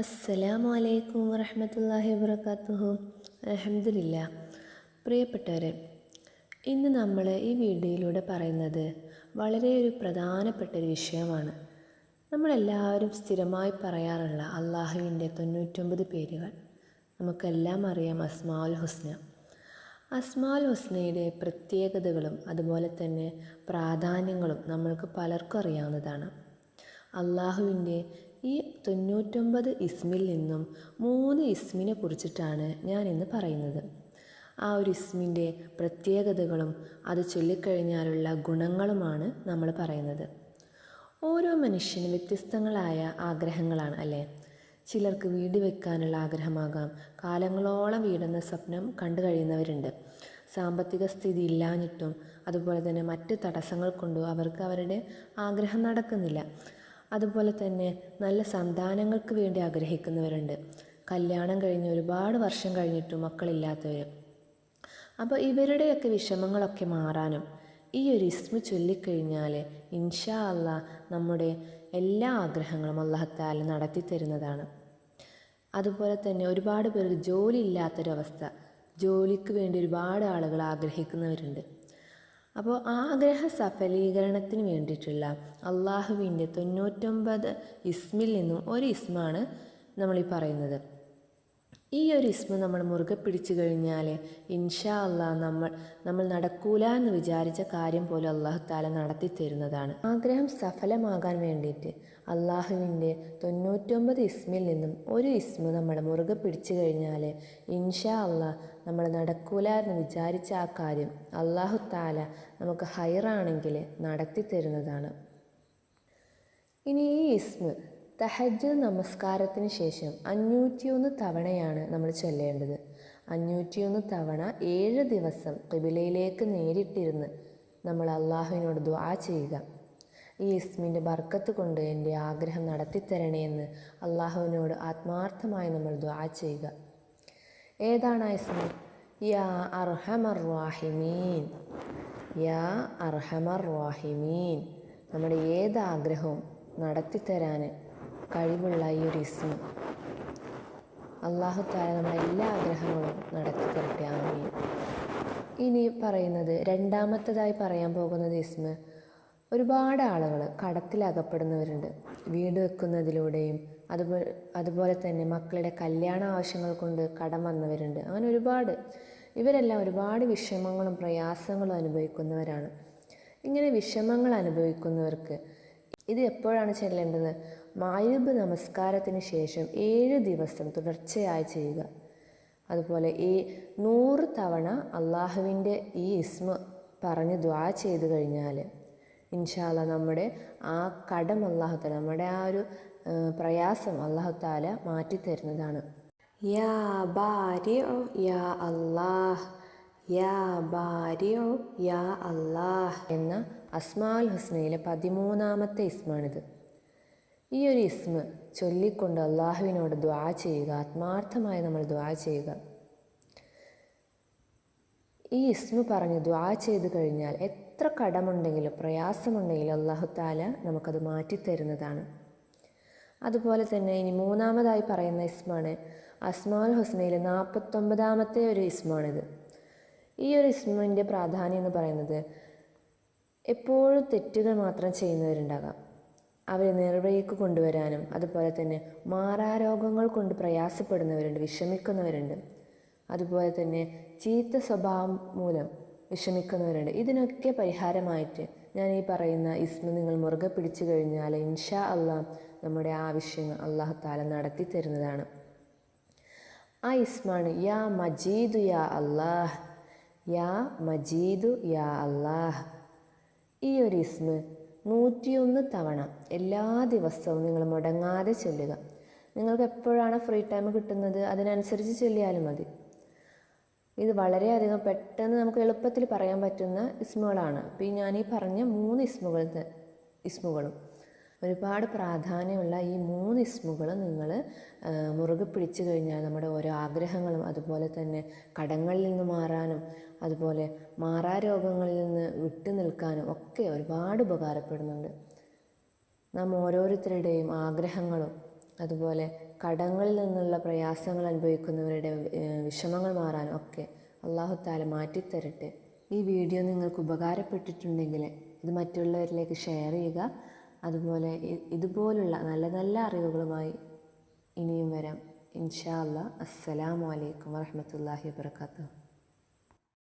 അസ്സലാമു അലൈക്കും വറഹമത്തല്ലാഹി വബർക്കാത്തുഹു അലഹമില്ല പ്രിയപ്പെട്ടവരെ ഇന്ന് നമ്മൾ ഈ വീഡിയോയിലൂടെ പറയുന്നത് വളരെ ഒരു പ്രധാനപ്പെട്ട ഒരു വിഷയമാണ്. നമ്മളെല്ലാവരും സ്ഥിരമായി പറയാറുള്ള അള്ളാഹുവിന്റെ തൊണ്ണൂറ്റൊമ്പത് പേരുകൾ നമുക്കെല്ലാം അറിയാം അസ്മാൽ ഹുസ്ന. അസ്മാൽ ഹുസ്നയുടെ പ്രത്യേകതകളും അതുപോലെ തന്നെ പ്രാധാന്യങ്ങളും നമ്മൾക്ക് പലർക്കും അറിയാവുന്നതാണ്. അള്ളാഹുവിന്റെ ഈ തൊണ്ണൂറ്റൊമ്പത് ഇസ്മിൽ നിന്നും മൂന്ന് ഇസ്മിനെ കുറിച്ചിട്ടാണ് ഞാൻ ഇന്ന് പറയുന്നത്. ആ ഒരു ഇസ്മിന്റെ പ്രത്യേകതകളും അത് ചൊല്ലിക്കഴിഞ്ഞാലുള്ള ഗുണങ്ങളുമാണ് നമ്മൾ പറയുന്നത്. ഓരോ മനുഷ്യനും വ്യത്യസ്തങ്ങളായ ആഗ്രഹങ്ങളാണ് അല്ലേ? ചിലർക്ക് വീട് വെക്കാനുള്ള ആഗ്രഹമാകാം. കാലങ്ങളോളം വീടെന്ന സ്വപ്നം കണ്ടു കഴിയുന്നവരുണ്ട്. സാമ്പത്തിക സ്ഥിതി ഇല്ലാഞ്ഞിട്ടും അതുപോലെ തന്നെ മറ്റ് തടസ്സങ്ങൾ കൊണ്ടും അവർക്ക് അവരുടെ ആഗ്രഹം നടക്കുന്നില്ല. അതുപോലെ തന്നെ നല്ല സന്താനങ്ങൾക്ക് വേണ്ടി ആഗ്രഹിക്കുന്നവരുണ്ട്. കല്യാണം കഴിഞ്ഞ് ഒരുപാട് വർഷം കഴിഞ്ഞിട്ടും മക്കളില്ലാത്തവർ അപ്പോൾ ഇവരുടെയൊക്കെ വിഷമങ്ങളൊക്കെ മാറാനും ഈ ഒരു ഇസ്മ ചൊല്ലിക്കഴിഞ്ഞാൽ ഇൻഷാ അല്ല നമ്മുടെ എല്ലാ ആഗ്രഹങ്ങളും അള്ളാഹത്താല നടത്തി തരുന്നതാണ്. അതുപോലെ തന്നെ ഒരുപാട് പേർക്ക് ജോലി ഇല്ലാത്തൊരവസ്ഥ. ജോലിക്ക് വേണ്ടി ഒരുപാട് ആളുകൾ ആഗ്രഹിക്കുന്നവരുണ്ട്. അപ്പോൾ ആഗ്രഹ സഫലീകരണത്തിന് വേണ്ടിയിട്ടുള്ള അള്ളാഹുവിന്റെ തൊണ്ണൂറ്റൊമ്പത് ഇസ്മിൽ നിന്നും ഒരു ഇസ്മാണ് നമ്മളീ പറയുന്നത്. ഈ ഒരു ഇസ്മ നമ്മൾ മുറുകെ പിടിച്ചു കഴിഞ്ഞാൽ ഇൻഷാ അള്ളാ നമ്മൾ നമ്മൾ നടക്കൂല എന്ന് വിചാരിച്ച കാര്യം പോലും അള്ളാഹു താല നടത്തി തരുന്നതാണ്. ആഗ്രഹം സഫലമാകാൻ വേണ്ടിയിട്ട് അള്ളാഹുവിന്റെ തൊണ്ണൂറ്റൊമ്പത് ഇസ്മിൽ നിന്നും ഒരു ഇസ്മ നമ്മൾ മുറുകെ പിടിച്ചു കഴിഞ്ഞാൽ ഇൻഷാ അള്ളാ നമ്മൾ നടക്കൂല എന്ന് വിചാരിച്ച ആ കാര്യം അള്ളാഹു താല നമുക്ക് ഹയറാണെങ്കിൽ നടത്തി തരുന്നതാണ്. ഇനി ഈ ഇസ്മ തഹജ് നമസ്കാരത്തിന് ശേഷം അഞ്ഞൂറ്റിയൊന്ന് തവണയാണ് നമ്മൾ ചൊല്ലേണ്ടത്. അഞ്ഞൂറ്റിയൊന്ന് തവണ ഏഴ് ദിവസം കിബിലയിലേക്ക് നേരിട്ടിരുന്ന് നമ്മൾ അള്ളാഹുവിനോട് ദ്വാ ചെയ്യുക. ഈ ഇസ്മിന്റെ ബർക്കത്ത് കൊണ്ട് എന്റെ ആഗ്രഹം നടത്തിത്തരണേ എന്ന് അള്ളാഹുവിനോട് ആത്മാർത്ഥമായി നമ്മൾ ദ്വാ ചെയ്യുക. ഏതാണ് ആ യാ അർഹമർ റാഹിമീൻ. യാ അർഹമർ വാഹിമീൻ നമ്മുടെ ഏത് ആഗ്രഹവും നടത്തിത്തരാൻ കഴിവുള്ള ഈ ഒരു ഇസ്മ. അള്ളാഹു താല നമ്മുടെ എല്ലാ ആഗ്രഹങ്ങളും നടത്തി തരട്ടെ ആമീൻ. ഇനി പറയുന്നത് രണ്ടാമത്തതായി പറയാൻ പോകുന്നത് ഇസ്മ. ഒരുപാട് ആളുകൾ കടത്തിലകപ്പെടുന്നവരുണ്ട്. വീട് വെക്കുന്നതിലൂടെയും അതുപോലെ അതുപോലെ തന്നെ മക്കളുടെ കല്യാണ ആവശ്യങ്ങൾ കൊണ്ട് കടം വന്നവരുണ്ട്. അങ്ങനെ ഒരുപാട്. ഇവരെല്ലാം ഒരുപാട് വിഷമങ്ങളും പ്രയാസങ്ങളും അനുഭവിക്കുന്നവരാണ്. ഇങ്ങനെ വിഷമങ്ങൾ അനുഭവിക്കുന്നവർക്ക് ഇത് എപ്പോഴാണ് ചെല്ലേണ്ടത്? മായുബ് നമസ്കാരത്തിന് ശേഷം ഏഴ് ദിവസം തുടർച്ചയായി ചെയ്യുക. അതുപോലെ ഈ നൂറ് തവണ അള്ളാഹുവിന്റെ ഈ ഇസ്മ പറഞ്ഞ് ദ്വാ ചെയ്തു കഴിഞ്ഞാൽ ഇൻഷാല്ല നമ്മുടെ ആ കടം അള്ളാഹുത്താല നമ്മുടെ ആ ഒരു പ്രയാസം അള്ളാഹുത്താല മാറ്റിത്തരുന്നതാണ് യാ ബാരിഉ യാ അല്ലാഹ് യാ ബാരിഉ യാ അല്ലാഹ് എന്ന അസ്മാൽ ഹുസ്നയിലെ പതിമൂന്നാമത്തെ ഇസ്മാണിത്. ഈ ഒരു ഇസ്മ ചൊല്ലിക്കൊണ്ട് അള്ളാഹുവിനോട് ദ്വാ ചെയ്യുക ആത്മാർത്ഥമായി നമ്മൾ ദ്വാ ചെയ്യുക. ഈ ഇസ്മ പറഞ്ഞ് ദ്വാ ചെയ്ത് കഴിഞ്ഞാൽ എത്ര കടമുണ്ടെങ്കിലും പ്രയാസമുണ്ടെങ്കിലും അള്ളാഹു താല നമുക്കത് മാറ്റിത്തരുന്നതാണ്. അതുപോലെ തന്നെ ഇനി മൂന്നാമതായി പറയുന്ന ഇസ്മാണ് അസ്മാൽ ഹുസ്നയിലെ നാൽപ്പത്തൊമ്പതാമത്തെ ഒരു ഇസ്മാണിത്. ഈ ഒരു ഇസ്മിന്റെ പ്രാധാന്യം എന്ന് പറയുന്നത് എപ്പോഴും തെറ്റുകൾ മാത്രം ചെയ്യുന്നവരുണ്ടാകാം. അവരെ നേർവഴിക്ക് കൊണ്ടുവരാനും അതുപോലെ തന്നെ മാറാരോഗങ്ങൾ കൊണ്ട് പ്രയാസപ്പെടുന്നവരുണ്ട് വിഷമിക്കുന്നവരുണ്ട്. അതുപോലെ തന്നെ ചീത്ത സ്വഭാവം മൂലം വിഷമിക്കുന്നവരുണ്ട്. ഇതിനൊക്കെ പരിഹാരമായിട്ട് ഞാൻ ഈ പറയുന്ന ഇസ്മ നിങ്ങൾ മുറുകെ പിടിച്ചു കഴിഞ്ഞാൽ ഇൻഷാ അള്ളാഹ് നമ്മുടെ ആവശ്യങ്ങൾ അള്ളാഹു താല നടത്തി തരുന്നതാണ്. ആ ഇസ്മാണ് യാ മജീദു യാ അള്ളാഹ് യാ മജീദു യാ അള്ളാഹ്. ഈ ഒരു ഇസ്മ നൂറ്റിയൊന്ന് തവണ എല്ലാ ദിവസവും നിങ്ങൾ മുടങ്ങാതെ ചൊല്ലുക. നിങ്ങൾക്ക് എപ്പോഴാണ് ഫ്രീ ടൈം കിട്ടുന്നത് അതിനനുസരിച്ച് ചൊല്ലിയാലും മതി. ഇത് വളരെയധികം പെട്ടെന്ന് നമുക്ക് എളുപ്പത്തിൽ പറയാൻ പറ്റുന്ന ഇസ്മുകളാണ്. അപ്പോൾ ഈ ഞാൻ ഈ പറഞ്ഞ മൂന്ന് ഇസ്മുകൾ ഇസ്മുകളും. ഒരുപാട് പ്രാധാന്യമുള്ള ഈ മൂന്ന് ഇസ്മുകൾ നിങ്ങൾ മുറുകെ പിടിച്ചു കഴിഞ്ഞാൽ നമ്മുടെ ഓരോ ആഗ്രഹങ്ങളും അതുപോലെ തന്നെ കടങ്ങളിൽ നിന്ന് മാറാനും അതുപോലെ മാറാരോഗങ്ങളിൽ നിന്ന് വിട്ടു നിൽക്കാനും ഒക്കെ ഒരുപാട് ഉപകാരപ്പെടുന്നുണ്ട്. നാം ഓരോരുത്തരുടെയും ആഗ്രഹങ്ങളും അതുപോലെ കടങ്ങളിൽ നിന്നുള്ള പ്രയാസങ്ങൾ അനുഭവിക്കുന്നവരുടെ വിഷമങ്ങൾ മാറാനും ഒക്കെ അള്ളാഹുത്താല മാറ്റിത്തരട്ടെ. ഈ വീഡിയോ നിങ്ങൾക്ക് ഉപകാരപ്പെട്ടിട്ടുണ്ടെങ്കിൽ ഇത് മറ്റുള്ളവരിലേക്ക് ഷെയർ ചെയ്യുക. അതുപോലെ ഇതുപോലുള്ള നല്ല നല്ല അറിവുകളുമായി ഇനിയും വരാം. ഇൻഷാ അല്ലാ അസ്സലാമു അലൈക്കും വറഹ്മത്തുള്ളാഹി വബർക്കാത്തു